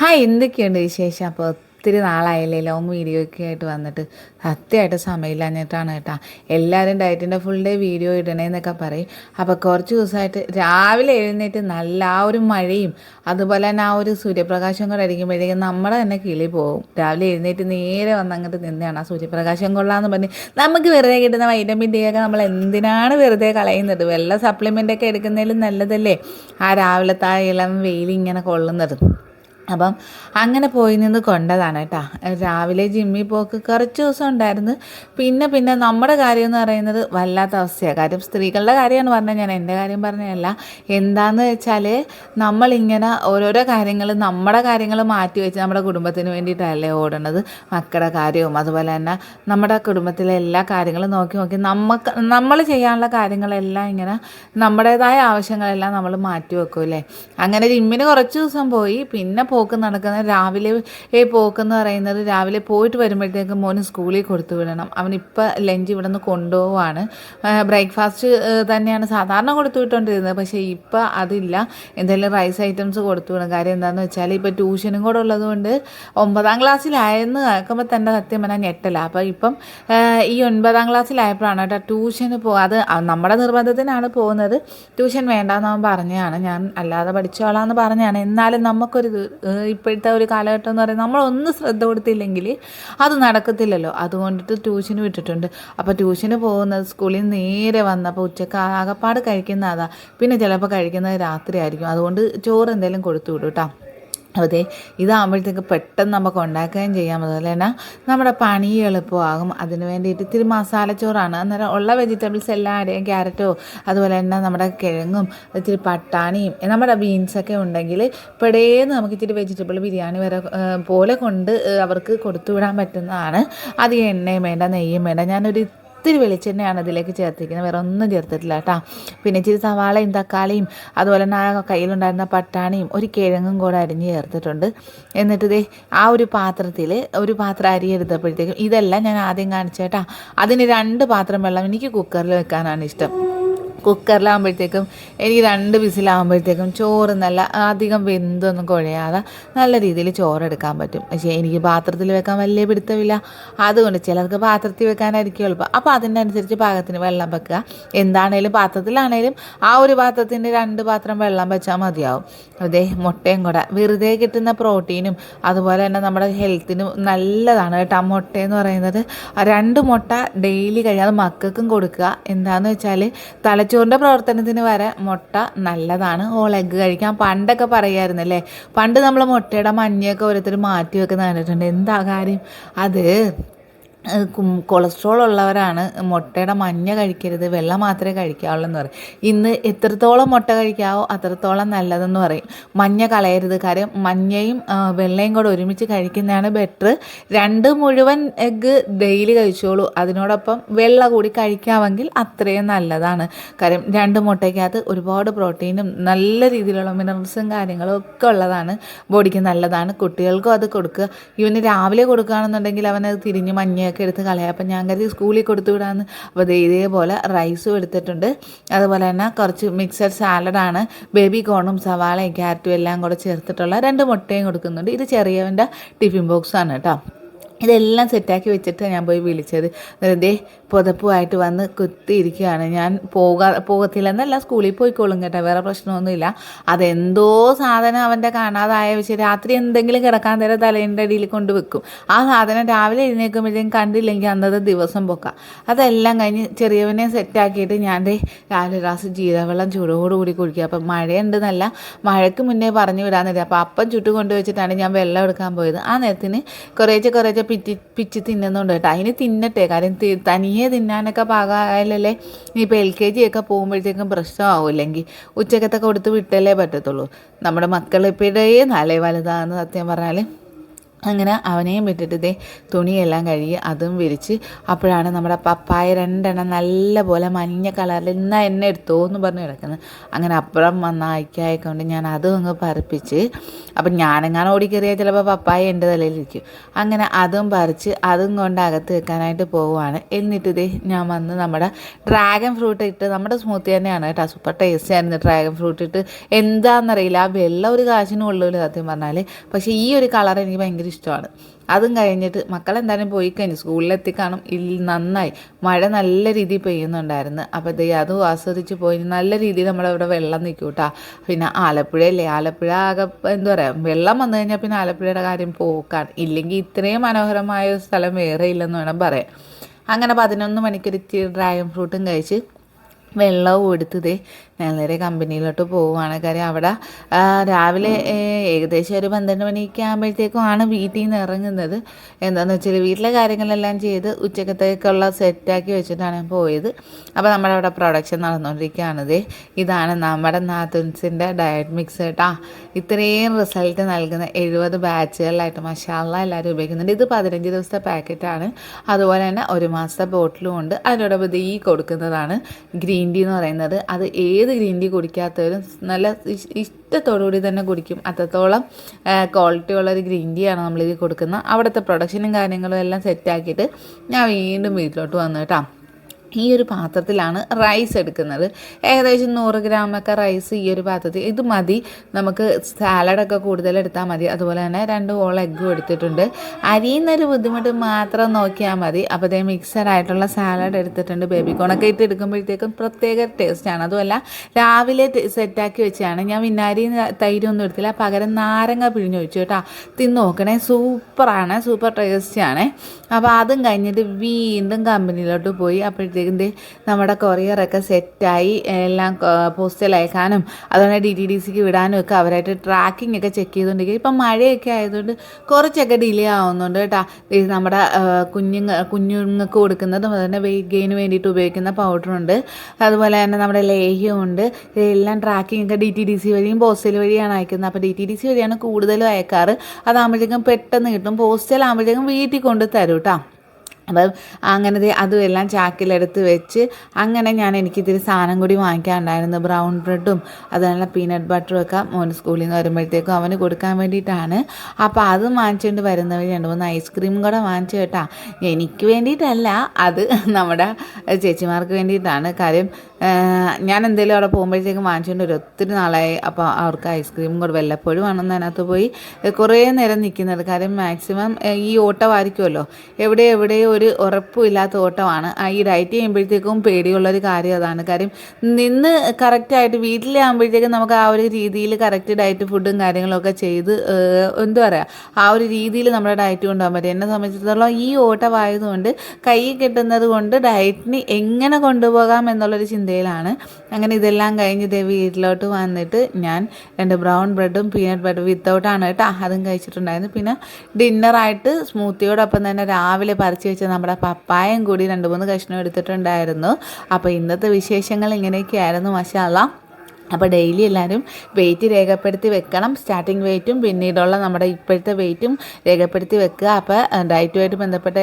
Hi എന്തൊക്കെയുണ്ട് വിശേഷം? അപ്പോൾ ഒത്തിരി നാളായില്ലേ ലോങ് വീഡിയോ ഒക്കെ ആയിട്ട് വന്നിട്ട്. സത്യമായിട്ട് സമയമില്ലാഞ്ഞിട്ടാണ് കേട്ടോ. എല്ലാവരും ഡയറ്റിന്റെ ഫുൾ ഡേ വീഡിയോ ഇടണേന്നൊക്കെ പറയും. അപ്പോൾ കുറച്ച് ദിവസമായിട്ട് രാവിലെ എഴുന്നേറ്റ് നല്ല ആ ഒരു മഴയും അതുപോലെ തന്നെ ആ ഒരു സൂര്യപ്രകാശം കൂടെ അടിക്കുമ്പോഴത്തേക്കും നമ്മുടെ തന്നെ കിളി പോകും. രാവിലെ എഴുന്നേറ്റ് നേരെ വന്ന് അങ്ങോട്ട് നിന്നെയാണ് ആ സൂര്യപ്രകാശം കൊള്ളാമെന്ന് പറഞ്ഞ്. നമുക്ക് വെറുതെ കിട്ടുന്ന വൈറ്റമിൻ ഡി ഒക്കെ നമ്മൾ എന്തിനാണ് വെറുതെ കളയുന്നത്? വെള്ള സപ്ലിമെന്റ് ഒക്കെ എടുക്കുന്നതിലും നല്ലതല്ലേ? ആ രാവിലത്തെ ആ ഇളം വെയിൽ ഇങ്ങനെ കൊള്ളുന്നത്. അപ്പം അങ്ങനെ പോയി നിന്ന് കൊണ്ടതാണ് കേട്ടോ. രാവിലെ ജിമ്മിൽ പോക്ക് കുറച്ച് ദിവസം ഉണ്ടായിരുന്നു. പിന്നെ പിന്നെ നമ്മുടെ കാര്യം എന്ന് പറയുന്നത് വല്ലാത്ത അവസ്ഥയാണ് കാര്യം സ്ത്രീകളുടെ കാര്യമാണ് പറഞ്ഞത്. ഞാൻ എന്റെ കാര്യം പറഞ്ഞതല്ല. എന്താണെന്ന് വെച്ചാൽ നമ്മളിങ്ങനെ ഓരോരോ കാര്യങ്ങൾ നമ്മുടെ കാര്യങ്ങൾ മാറ്റി വെച്ച് നമ്മുടെ കുടുംബത്തിന് വേണ്ടിയിട്ടല്ലേ ഓടണത്. മക്കളുടെ കാര്യവും അതുപോലെ തന്നെ നമ്മുടെ കുടുംബത്തിലെ എല്ലാ കാര്യങ്ങളും നോക്കി നോക്കി നമുക്ക് നമ്മൾ ചെയ്യാനുള്ള കാര്യങ്ങളെല്ലാം ഇങ്ങനെ നമ്മുടേതായ ആവശ്യങ്ങളെല്ലാം നമ്മൾ മാറ്റി വെക്കും അല്ലേ? അങ്ങനെ ജിമ്മിന് കുറച്ച് ദിവസം പോയി. പിന്നെ പോക്ക് നടക്കുന്നത് രാവിലെ ഈ പോക്കെന്ന് പറയുന്നത് രാവിലെ പോയിട്ട് വരുമ്പോഴത്തേക്ക് മോന് സ്കൂളിൽ കൊടുത്തു വിടണം. അവനിപ്പോൾ ലഞ്ച് ഇവിടെ നിന്ന് കൊണ്ടുപോവാണ് ബ്രേക്ക്ഫാസ്റ്റ് തന്നെയാണ് സാധാരണ കൊടുത്തു വിട്ടുകൊണ്ടിരുന്നത് പക്ഷേ ഇപ്പോൾ അതില്ല. എന്തെങ്കിലും റൈസ് ഐറ്റംസ് കൊടുത്തു വിടണം. കാര്യം എന്താണെന്ന് വെച്ചാൽ ഇപ്പോൾ ട്യൂഷനും കൂടെ ഉള്ളതുകൊണ്ട് ഒമ്പതാം ക്ലാസ്സിലായെന്ന് കേൾക്കുമ്പോൾ തന്നെ സത്യം പറഞ്ഞാൽ ഞെട്ടല. അപ്പോൾ ഇപ്പം ഈ ഒൻപതാം ക്ലാസ്സിലായപ്പോഴാണ് കേട്ടോ ട്യൂഷന് പോകുക അത് നമ്മുടെ നിർബന്ധത്തിനാണ് പോകുന്നത്. ട്യൂഷൻ വേണ്ടെന്ന് അവൻ പറഞ്ഞതാണ്. ഞാൻ അല്ലാതെ പഠിച്ചോളാം എന്ന് പറഞ്ഞാണ് എന്നാലും നമുക്കൊരു ഇപ്പോഴത്തെ ഒരു കാലഘട്ടം എന്ന് പറയുന്നത് നമ്മളൊന്ന് ശ്രദ്ധ കൊടുത്തില്ലെങ്കിൽ അത് നടക്കത്തില്ലല്ലോ. അതുകൊണ്ടിട്ട് ട്യൂഷന് വിട്ടിട്ടുണ്ട്. അപ്പോൾ ട്യൂഷന് പോകുന്നത് സ്കൂളിൽ നേരെ വന്നപ്പോൾ ഉച്ചയ്ക്ക് ആകപ്പാട് കഴിക്കുന്ന പിന്നെ ചിലപ്പോൾ കഴിക്കുന്നത് രാത്രി ആയിരിക്കും അതുകൊണ്ട് ചോറ് എന്തെങ്കിലും കൊടുത്തു വിടും കേട്ടോ അതെ ഇതാകുമ്പോഴത്തേക്ക് പെട്ടെന്ന് നമുക്ക് ഉണ്ടാക്കുകയും ചെയ്യാം. അതുപോലെ തന്നെ നമ്മുടെ പണി എളുപ്പമാകും. അതിന് വേണ്ടിയിട്ട് ഇത്തിരി മസാലച്ചോറാണ് അന്നേരം ഉള്ള വെജിറ്റബിൾസ് എല്ലാം ആഡ് ക്യാരറ്റോ അതുപോലെ തന്നെ നമ്മുടെ കിഴങ്ങും ഇത്തിരി പട്ടാണിയും നമ്മുടെ ബീൻസൊക്കെ ഉണ്ടെങ്കിൽ പെടേന്ന് നമുക്ക് ഇത്തിരി വെജിറ്റബിൾ ബിരിയാണി വരെ പോലെ കൊണ്ട് അവർക്ക് കൊടുത്തു വിടാൻ പറ്റുന്നതാണ്. അധികം എണ്ണയും വേണ്ട നെയ്യും വേണ്ട. ഞാനൊരു ഇത്തിരി വെളിച്ചെണ്ണയാണ് അതിലേക്ക് ചേർത്തിരിക്കുന്നത്. വേറെ ഒന്നും ചേർത്തിട്ടില്ല കേട്ടോ. പിന്നെ ഇച്ചിരി സവാളയും തക്കാളിയും അതുപോലെ തന്നെ ആ കയ്യിലുണ്ടായിരുന്ന പട്ടാണിയും ഒരു കിഴങ്ങും കൂടെ അരിഞ്ഞ് ചേർത്തിട്ടുണ്ട്. എന്നിട്ട് ഇതേ ആ ഒരു പാത്രത്തിൽ ഒരു പാത്രം അരി എടുത്തപ്പോഴത്തേക്കും ഇതെല്ലാം ഞാൻ ആദ്യം കാണിച്ചേട്ടാ അതിന് രണ്ട് പാത്രം വെള്ളം എനിക്ക് കുക്കറിൽ വെക്കാനാണ് ഇഷ്ടം. കുക്കറിലാകുമ്പോഴത്തേക്കും എനിക്ക് രണ്ട് വിസിലാകുമ്പോഴത്തേക്കും ചോറ് നല്ല അധികം വെന്തൊന്നും കുഴയാതെ നല്ല രീതിയിൽ ചോറെടുക്കാൻ പറ്റും. പക്ഷേ എനിക്ക് പാത്രത്തിൽ വെക്കാൻ വലിയ പിടുത്തമില്ല. അതുകൊണ്ട് ചിലർക്ക് പാത്രത്തിൽ വെക്കാനായിരിക്കും എളുപ്പം. അപ്പോൾ അതിനനുസരിച്ച് പാകത്തിന് വെള്ളം വെക്കുക. എന്താണേലും പാത്രത്തിലാണേലും ആ ഒരു പാത്രത്തിന്റെ രണ്ട് പാത്രം വെള്ളം വെച്ചാൽ മതിയാവും. അതേ മുട്ടയും കൂടെ. വെറുതെ കിട്ടുന്ന പ്രോട്ടീനും അതുപോലെ തന്നെ നമ്മുടെ ഹെൽത്തിനും നല്ലതാണ് കേട്ടോ. മുട്ട എന്ന് പറയുന്നത്. രണ്ട് മുട്ട ഡെയിലി കഴിയാതെ മക്കൾക്കും കൊടുക്കുക. എന്താണെന്ന് വെച്ചാൽ തലച്ചോറ് തലച്ചോറിന്റെ പ്രവർത്തനത്തിന് വരെ മുട്ട നല്ലതാണ്. ഹോൾ എഗ്ഗ് കഴിക്കാം. പണ്ടൊക്കെ പറയായിരുന്നല്ലേ? പണ്ട് നമ്മൾ മുട്ടയുടെ മഞ്ഞയൊക്കെ ഓരോരുത്തർ മാറ്റി വെക്കുന്ന കണ്ടിട്ടുണ്ട്. എന്താ കാര്യം? അത് കൊളസ്ട്രോൾ ഉള്ളവരാണ് മുട്ടയുടെ മഞ്ഞ കഴിക്കരുത് വെള്ള മാത്രമേ കഴിക്കാവുള്ളൂ എന്ന് പറയും. ഇന്ന് എത്രത്തോളം മുട്ട കഴിക്കാവോ അത്രത്തോളം നല്ലതെന്ന് പറയും. മഞ്ഞ കളയരുത്. കാര്യം മഞ്ഞയും വെള്ളയും കൂടെ ഒരുമിച്ച് കഴിക്കുന്നതാണ് ബെറ്റർ രണ്ട് മുഴുവൻ എഗ്ഗ് ഡെയിലി കഴിച്ചോളൂ. അതിനോടൊപ്പം വെള്ള കൂടി കഴിക്കാമെങ്കിൽ അത്രയും നല്ലതാണ്. കാര്യം രണ്ട് മുട്ടയ്ക്കകത്ത് ഒരുപാട് പ്രോട്ടീനും നല്ല രീതിയിലുള്ള മിനറൽസും കാര്യങ്ങളും ഒക്കെ ഉള്ളതാണ്. ബോഡിക്ക് നല്ലതാണ്. കുട്ടികൾക്കും അത് കൊടുക്കുക. ഇവന് രാവിലെ കൊടുക്കുകയാണെന്നുണ്ടെങ്കിൽ അവനത് തിരിഞ്ഞ് മഞ്ഞയൊക്കെ ഒക്കെ എടുത്ത് കളയാം. അപ്പം ഞാൻ കരുതി സ്കൂളിൽ കൊടുത്തു വിടാമെന്ന് അപ്പോൾ ഇതേപോലെ റൈസും എടുത്തിട്ടുണ്ട്. അതുപോലെ തന്നെ കുറച്ച് മിക്സഡ് സാലഡാണ് ബേബി കോണും സവാളയും ക്യാരറ്റും എല്ലാം കൂടെ ചേർത്തിട്ടുള്ള രണ്ട് മുട്ടയും കൊടുക്കുന്നുണ്ട്. ഇത് ചെറിയവന്റെ ടിഫിൻ ബോക്സാണ് കേട്ടോ. ഇതെല്ലാം സെറ്റാക്കി വെച്ചിട്ട് ഞാൻ പോയി വിളിച്ചത്. വെറുതെ പുതപ്പുമായിട്ട് വന്ന് കുത്തിയിരിക്കുകയാണ്. ഞാൻ പോകാ പോകത്തില്ലെന്നല്ല സ്കൂളിൽ പോയിക്കോളും കേട്ടോ. വേറെ പ്രശ്നമൊന്നുമില്ല. അതെന്തോ സാധനം അവന്റെ കാണാതായ പക്ഷേ രാത്രി എന്തെങ്കിലും കിടക്കാൻ നേരം തലേന്റെ അടിയിൽ കൊണ്ട് വെക്കും. ആ സാധനം രാവിലെ എഴുന്നേൽക്കുമ്പോഴത്തേക്കും കണ്ടില്ലെങ്കിൽ അന്നത്തെ ദിവസം പൊക്കാം. അതെല്ലാം കഴിഞ്ഞ് ചെറിയവനെ സെറ്റാക്കിയിട്ട് ഞാൻ രാവിലെ ഗ്ലാസ് ജീരവെള്ളം ചൂടോടുകൂടി കുടിക്കുക. അപ്പം മഴയുണ്ടെന്നല്ല മഴയ്ക്ക് മുന്നേ പറഞ്ഞു വിടാൻ നേരം. അപ്പോൾ അപ്പം ചുട്ടു കൊണ്ടുവച്ചിട്ടാണ് ഞാൻ വെള്ളം എടുക്കാൻ പോയത്. ആ നേരത്തിന് കുറേച്ചെ കുറേശ്ശെ പിറ്റി പിച്ച് തിന്നുന്നുണ്ട് കേട്ടോ. അതിന് തിന്നട്ടെ. കാര്യം തനിയെ തിന്നാനൊക്കെ പാകമായാലല്ലേ ഇനിയിപ്പോൾ എൽ കെ ജി ഒക്കെ പോകുമ്പോഴത്തേക്കും പ്രശ്നമാവും. അല്ലെങ്കിൽ ഉച്ചക്കത്തൊക്കെ കൊടുത്ത് വിട്ടല്ലേ പറ്റത്തുള്ളൂ. നമ്മുടെ മക്കൾ ഇപ്പോഴേ നാളെ വലുതാണെന്ന് സത്യം പറഞ്ഞാൽ അങ്ങനെ അവനെയും വിട്ടിട്ട് ഇതേ തുണിയെല്ലാം കഴുകി അതും വിരിച്ച് അപ്പോഴാണ് നമ്മുടെ പപ്പായ രണ്ടെണ്ണം നല്ല പോലെ മഞ്ഞ കളറിൽ ഇന്നാ എന്നെ എടുത്തോ എന്ന് പറഞ്ഞ് കിടക്കുന്നത്. അങ്ങനെ അപ്പുറം വന്ന അയക്കായക്കൊണ്ട് ഞാൻ അതും അങ്ങ് പറിപ്പിച്ച് അപ്പം ഞാനെങ്ങാനും ഓടിക്കറിയാൽ ചിലപ്പോൾ പപ്പായ എന്റെ തലയിലിരിക്കും. അങ്ങനെ അതും പറിച്ച് അതും കൊണ്ട് അകത്ത് വെക്കാനായിട്ട് പോവുകയാണ്. എന്നിട്ട് ഇതേ ഞാൻ വന്ന് നമ്മുടെ ഡ്രാഗൺ ഫ്രൂട്ട് ഇട്ട് നമ്മുടെ സ്മൂത്തി തന്നെയാണ് കേട്ടോ. സൂപ്പർ ടേസ്റ്റ് ആയിരുന്നു ഡ്രാഗൺ ഫ്രൂട്ട് ഇട്ട്. എന്താണെന്നറിയില്ല ആ വെള്ളം ഒരു കാശിനും ഉള്ളൂല്ലോ സത്യം പറഞ്ഞാൽ പക്ഷേ ഈ ഒരു കളർ എനിക്ക് ഭയങ്കര ഇഷ്ടമാണ്. അതും കഴിഞ്ഞിട്ട് മക്കളെന്തായാലും പോയി കഴിഞ്ഞു സ്കൂളിലെത്തി കാണും നന്നായി. മഴ നല്ല രീതിയിൽ പെയ്യുന്നുണ്ടായിരുന്നു. അപ്പോൾ ദേ അതും ആസ്വദിച്ച് പോയി. നല്ല രീതിയിൽ നമ്മളവിടെ വെള്ളം നിൽക്കും കേട്ടോ പിന്നെ ആലപ്പുഴയല്ലേ? ആലപ്പുഴ ആകെ എന്താ പറയുക വെള്ളം വന്നു കഴിഞ്ഞാൽ പിന്നെ ആലപ്പുഴയുടെ കാര്യം പോക്കാണ് ഇല്ലെങ്കിൽ ഇത്രയും മനോഹരമായ ഒരു സ്ഥലം വേറെ ഇല്ലെന്ന് വേണം പറയാം അങ്ങനെ പതിനൊന്ന് മണിക്കൊരു ഡ്രാഗൺ ഫ്രൂട്ടും കഴിച്ച് വെള്ളവും എടുത്തതേ ഞാൻ നേരെ കമ്പനിയിലോട്ട് പോവുകയാണ് കാര്യം അവിടെ രാവിലെ ഏകദേശം ഒരു പന്ത്രണ്ട് മണിയൊക്കെ ആകുമ്പോഴത്തേക്കും ആണ് വീട്ടിൽ നിന്ന് ഇറങ്ങുന്നത്. എന്താണെന്ന് വെച്ചാൽ വീട്ടിലെ കാര്യങ്ങളെല്ലാം ചെയ്ത് ഉച്ചക്കത്തേക്കുള്ള സെറ്റാക്കി വെച്ചിട്ടാണ് ഞാൻ പോയത്. അപ്പോൾ നമ്മുടെ അവിടെ പ്രൊഡക്ഷൻ നടന്നുകൊണ്ടിരിക്കുകയാണത് ഇതാണ് നമ്മുടെ നാത്തുൻസിന്റെ ഡയറ്റ് മിക്സ് കേട്ടാ ഇത്രയും റിസൾട്ട് നൽകുന്ന എഴുപത് ബാച്ചുകളിലായിട്ട് മഷാല എല്ലാവരും ഉപയോഗിക്കുന്നുണ്ട്. ഇത് പതിനഞ്ച് ദിവസത്തെ പാക്കറ്റാണ് അതുപോലെ തന്നെ ഒരു മാസത്തെ ബോട്ടിലും ഉണ്ട്. അതിനോടൊപ്പം ഈ കൊടുക്കുന്നതാണ് ഗ്രീൻ ടീ എന്ന് പറയുന്നത്. അത് ഏത് ഗ്രീൻ ടീ കുടിക്കാത്തവരും നല്ല ഇഷ്- ഇഷ്ടത്തോടുകൂടി തന്നെ കുടിക്കും. അത്രത്തോളം ക്വാളിറ്റി ഉള്ള ഒരു ഗ്രീൻ ടീ ആണ് നമ്മളിത് കൊടുക്കുന്നത്. അവിടുത്തെ പ്രൊഡക്ഷനും കാര്യങ്ങളും എല്ലാം സെറ്റാക്കിയിട്ട് ഞാൻ വീണ്ടും വീട്ടിലോട്ട് വന്നു കേട്ടോ. ഈ ഒരു പാത്രത്തിലാണ് റൈസ് എടുക്കുന്നത്. ഏകദേശം നൂറ് ഗ്രാമൊക്കെ റൈസ് ഈ ഒരു പാത്രത്തിൽ. ഇത് മതി. നമുക്ക് സാലഡൊക്കെ കൂടുതൽ എടുത്താൽ മതി. അതുപോലെ തന്നെ രണ്ട് ഓൾ എഗ്ഗും എടുത്തിട്ടുണ്ട്. അരിയുന്നൊരു ബുദ്ധിമുട്ട് മാത്രം നോക്കിയാൽ മതി. അപ്പോൾ ഇതേ മിക്സഡ് ആയിട്ടുള്ള സാലഡ് എടുത്തിട്ടുണ്ട്. ബേബി കോണൊക്കെ ഇട്ട് എടുക്കുമ്പോഴത്തേക്കും പ്രത്യേക ടേസ്റ്റാണ് അതുമല്ല രാവിലെ സെറ്റാക്കി വെച്ചാണ് ഞാൻ വിനാരി തൈരൊന്നും എടുത്തില്ല. പകരം നാരങ്ങ പിഴിഞ്ഞു വെച്ചു കേട്ടോ. തിന്ന് നോക്കണേ. സൂപ്പറാണ് സൂപ്പർ ടേസ്റ്റിയാണ് അപ്പോൾ അതും കഴിഞ്ഞിട്ട് വീണ്ടും കമ്പനിയിലോട്ട് പോയി. അപ്പോഴത്തേക്കും ദേ നമ്മുടെ കൊറിയറൊക്കെ സെറ്റായി എല്ലാം പോസ്റ്റൽ അയക്കാനും അതുപോലെ ഡി ടി ഡി സിക്ക് വിടാനും ഒക്കെ അവരായിട്ട് ട്രാക്കിംഗ് ഒക്കെ ചെക്ക് ചെയ്തുകൊണ്ടിരിക്കും ഇപ്പം മഴയൊക്കെ ആയതുകൊണ്ട് കുറച്ചൊക്കെ ഡിലേ ആവുന്നുണ്ട് കേട്ടോ. നമ്മുടെ കുഞ്ഞുങ്ങ കുഞ്ഞുങ്ങൾക്ക് കൊടുക്കുന്നതും അതുപോലെ വെയിറ്റ് ഗെയിന് വേണ്ടിയിട്ട് ഉപയോഗിക്കുന്ന പൗഡറുണ്ട് അതുപോലെ തന്നെ നമ്മുടെ ലേഹ്യമുണ്ട് ഇതെല്ലാം ട്രാക്കിംഗ് ഒക്കെ ഡി ടി ഡി സി വഴിയും പോസ്റ്റൽ വഴിയാണ് അയക്കുന്നത്. അപ്പോൾ ഡി ടി ഡി സി വഴിയാണ് കൂടുതലും അയക്കാറ്. അതാകുമ്പോഴത്തേക്കും പെട്ടെന്ന് കിട്ടും. പോസ്റ്റൽ ആകുമ്പോഴത്തേക്കും വീട്ടിൽ കൊണ്ട് തരും കേട്ടോ. അപ്പം അങ്ങനെ ദേ അതും എല്ലാം ചാക്കിലെടുത്ത് വെച്ച് അങ്ങനെ ഞാൻ എനിക്ക് ഇത്തിരി സാധനം കൂടി വാങ്ങിക്കാനുണ്ടായിരുന്നു. ബ്രൗൺ ബ്രെഡും അതുപോലെ പീനട്ട് ബട്ടറും ഒക്കെ മോൻ സ്കൂളിൽ നിന്ന് വരുമ്പോഴത്തേക്കും അവന് കൊടുക്കാൻ വേണ്ടിയിട്ടാണ്. അപ്പോൾ അത് വാങ്ങിച്ചുകൊണ്ട് വരുന്ന വഴി രണ്ട് മൂന്ന് ഐസ്ക്രീം കൂടെ വാങ്ങിച്ചു കേട്ടാ. എനിക്ക് വേണ്ടിയിട്ടല്ല അത് നമ്മുടെ ചേച്ചിമാർക്ക് വേണ്ടിയിട്ടാണ്. കാര്യം ഞാൻ എന്തെങ്കിലും അവിടെ പോകുമ്പോഴത്തേക്കും വാങ്ങിച്ചുകൊണ്ട് ഒരു ഒത്തിരി നാളായി. അപ്പോൾ അവർക്ക് ഐസ്ക്രീം കൂടെ വല്ലപ്പോഴും ആണെന്ന് അതിനകത്ത് പോയി. കുറേ നേരം നിൽക്കുന്നത് കാര്യം മാക്സിമം ഈ ഓട്ടമായിരിക്കുമല്ലോ എവിടെ എവിടെ ഒരു ഉറപ്പില്ലാത്ത ഓട്ടമാണ്. ഈ ഡയറ്റ് ചെയ്യുമ്പോഴത്തേക്കും പേടിയുള്ളൊരു കാര്യം അതാണ്. കാര്യം നിന്ന് കറക്റ്റായിട്ട് വീട്ടിലാകുമ്പോഴത്തേക്കും നമുക്ക് ആ ഒരു രീതിയിൽ കറക്റ്റ് ഡയറ്റ് ഫുഡും കാര്യങ്ങളൊക്കെ ചെയ്ത് എന്താ പറയുക ആ ഒരു രീതിയിൽ നമ്മുടെ ഡയറ്റ് കൊണ്ടുപോകാൻ പറ്റും. എന്നെ സംബന്ധിച്ചിടത്തോളം ഈ ഓട്ടമായതുകൊണ്ട് കൈ കിട്ടുന്നത് കൊണ്ട് ഡയറ്റിന് എങ്ങനെ കൊണ്ടുപോകാം എന്നുള്ളൊരു ചിന്തയിലാണ് അങ്ങനെ ഇതെല്ലാം കഴിഞ്ഞ് ഇതേ വീട്ടിലോട്ട് വന്നിട്ട് ഞാൻ രണ്ട് ബ്രൗൺ ബ്രെഡും പീനട്ട് ബട്ടർ വിത്തൗട്ടാണ് കേട്ടോ അതും കഴിച്ചിട്ടുണ്ടായിരുന്നു. പിന്നെ ഡിന്നറായിട്ട് സ്മൂത്തിയോടൊപ്പം തന്നെ രാവിലെ പറിച്ച് വെച്ച നമ്മുടെ പപ്പായം കൂടി രണ്ട് മൂന്ന് കഷ്ണം എടുത്തിട്ടുണ്ടായിരുന്നു. അപ്പോൾ ഇന്നത്തെ വിശേഷങ്ങൾ ഇങ്ങനെയൊക്കെയായിരുന്നു മഷാല അപ്പോൾ ഡെയിലി എല്ലാവരും വെയിറ്റ് രേഖപ്പെടുത്തി വെക്കണം. സ്റ്റാർട്ടിങ് വെയിറ്റും പിന്നീടുള്ള നമ്മുടെ ഇപ്പോഴത്തെ വെയിറ്റും രേഖപ്പെടുത്തി വെക്കുക. അപ്പോൾ ഡയറ്റുമായിട്ട് ബന്ധപ്പെട്ട